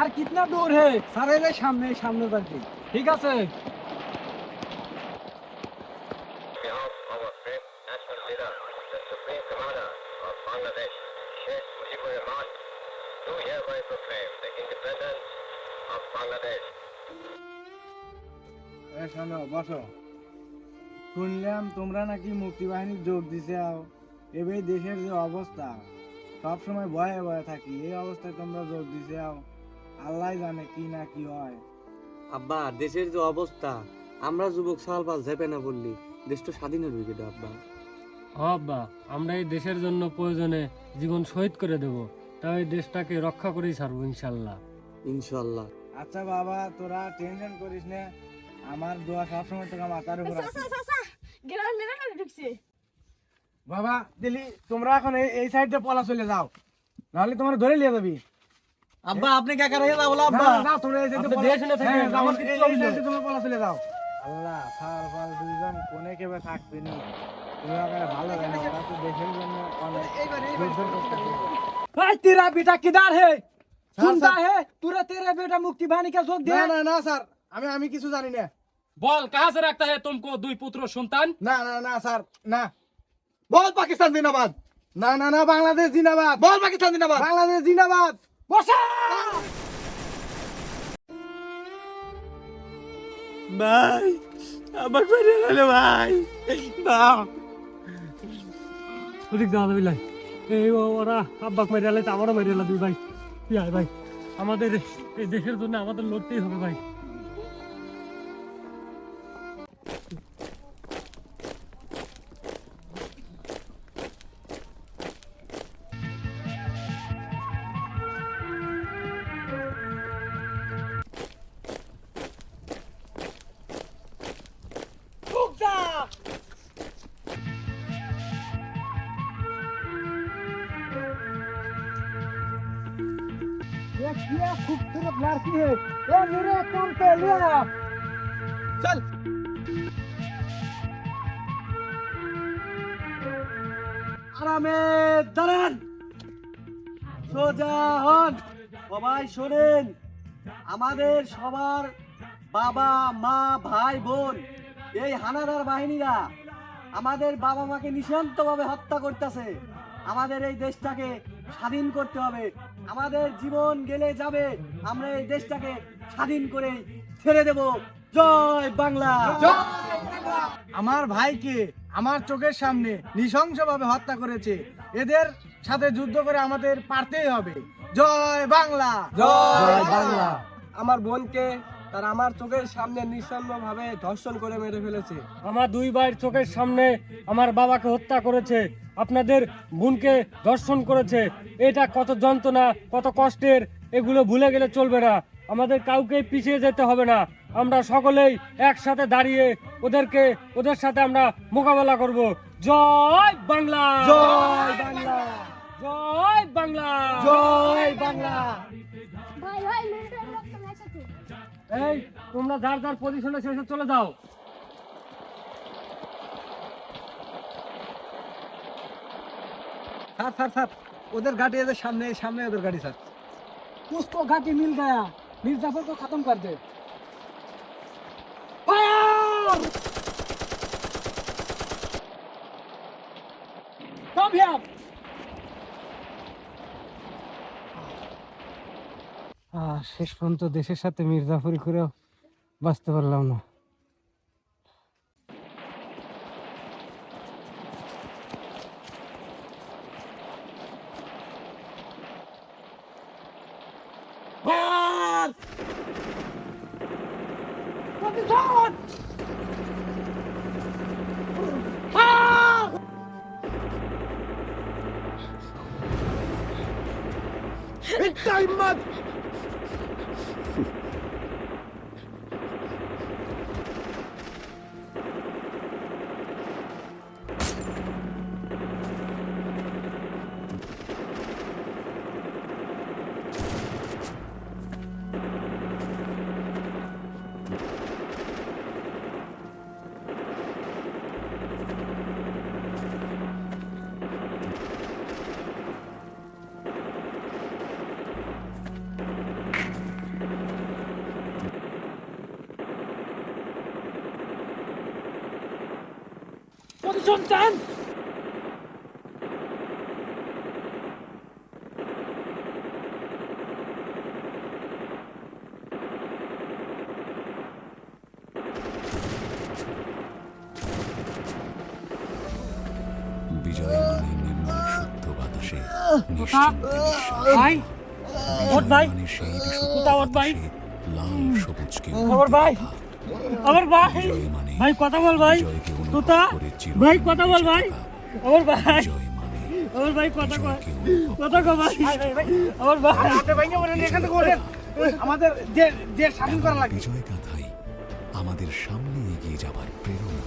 আর কিতনা দূর হে? সারে সামনে সামনে থাকি ঠিক আছে। বসো। শুনলাম তোমরা নাকি মুক্তিবাহিনী যোগ দিছে এবার দেশের যে অবস্থা সব সময় ভয়ে ভয়ে থাকি এই অবস্থায় তোমরা যোগ দিছে আল্লাহ জানে কি না কি হয়। আব্বা দেশের যে অবস্থা আমরা যুবক সাল পাল যাবে না বললি দেশ তো স্বাধীন হবে কেটে আব্বা। আব্বা আমরা এই দেশের জন্য প্রয়োজনে জীবন শহীদ করে দেব। তাই এই দেশটাকে রক্ষা করেই ছাড়বো ইনশাল্লাহ। ইনশাল্লাহ। আচ্ছা বাবা তোরা টেনশন করিস না। আমার দোয়া সবসময় তোকে মাথার উপর আছে গ্রাম মেরে না ঢুকছে বাবা দিলি তোমরা এখন এই- এই সাইড দিয়ে পলা চলে যাও নাহলে তোমার ধরে নিয়ে যাবি আব্বা আপনি কে করে যাবো না, না, না, তোমরা এই side দিয়ে আপনি পলা- দেখে না থাকেন, হ্যাঁ, আমার এই- কিচ্ছু এই হবে না। side দিয়ে তোমরা পলা চলে যাও আল্লাহ সার ফাল দুইজন কোনে কেবে থাকবে নি তুমি আমাকে ভালো জানো ওরা তো দেশের জন্য অনেক যুদ্ধ করতেছে। भाई तेरा बेटा किधर है सुनता सर। है तुरे तेरे बेटा मुक्ति बानी का जोक না दिया না না স্যার আমি আমি কিছু জানি না बोल कहाँ से रखता है तुमको दुई पुत्र सुल्तान না না না স্যার না बोल पाकिस्तान जिंदाबाद না না না বাংলাদেশ জিন্দাবাদ बोल पाकिस्तान जिंदाबाद বাংলাদেশ জিন্দাবাদ বসা ভাই আমাকে মেরে গেলে ভাই দাও ওদিক যাওয়া যাবি লাই এই ও- ওরা আব্বাক মেরে এলে তো আমারও মেরে এলাবি ভাই তুই আয় ভাই আমাদের এই দেশের জন্য আমাদের লড়তেই হবে ভাই ये क्या खूबसूरत लड़की है ये मेरे काम पे ले आ चल আরামে দাঁড়ান সোজা হন সবাই শোনেন আমাদের সবার বাবা মা ভাই বোন এই হানাদার বাহিনীরা আমাদের বাবা মাকে নিঃশান্তভাবে হত্যা করতেছে আমাদের এই দেশটাকে স্বাধীন করতে হবে আমাদের জীবন গেলে যাবে, আমরা এই দেশটাকে স্বাধীন করে ছেড়ে দেব। জয় বাংলা। আমার ভাইকে আমার চোখের সামনে নৃশংসভাবে হত্যা করেছে। এদের সাথে যুদ্ধ করে আমাদের পারতেই হবে। জয় বাংলা। জয় বাংলা। আমার বোনকে তার আমার চোখের সামনে নিঃসন্দেহভাবে ধর্ষণ করে মেরে ফেলেছে। আমার দুই ভাইয়ের চোখের সামনে আমার বাবাকে হত্যা করেছে আপনাদের বোনকে ধর্ষণ করেছে। এটা কত যন্ত্রণা কত কষ্টের এগুলো ভুলে গেলে চলবে না। আমাদের কাউকে পিছিয়ে যেতে হবে না। আমরা সকলেই একসাথে দাঁড়িয়ে ওদেরকে ওদের সাথে আমরা মোকাবেলা করব। জয় বাংলা! জয় বাংলা! জয় বাংলা! জয় বাংলা! এই তোমরা যার যার পজিশনে শেষে চলে যাও। স্যার স্যার স্যার ওদের গাড়ি এদের সামনে সামনে ওদের গাড়ি স্যার। পুষ্প ঘাটি মিল গায়া মির জাফর কো খতম কর দে। ফায়ার! কাম শেষ পর্যন্ত দেশের সাথে মির্জাফরি করেও বাঁচতে পারলাম না। It's time, man! বাতাসে নিশ্চিন্তে নিঃশ্বাস। ভাই ভাই ভাই? লাল সবুজ ভাই আমার ভাই ভাই কথা বল ভাই। তোতা ভাই কথা বল ভাই। আমার ভাই আমার ভাই কথা কয়। কথা কয় ভাই। আমার ভাই আমাদের যে যে স্বাধীন করা লাগে বিজয় গাথাই আমাদের সামনে এগিয়ে যাবার প্রেরণা।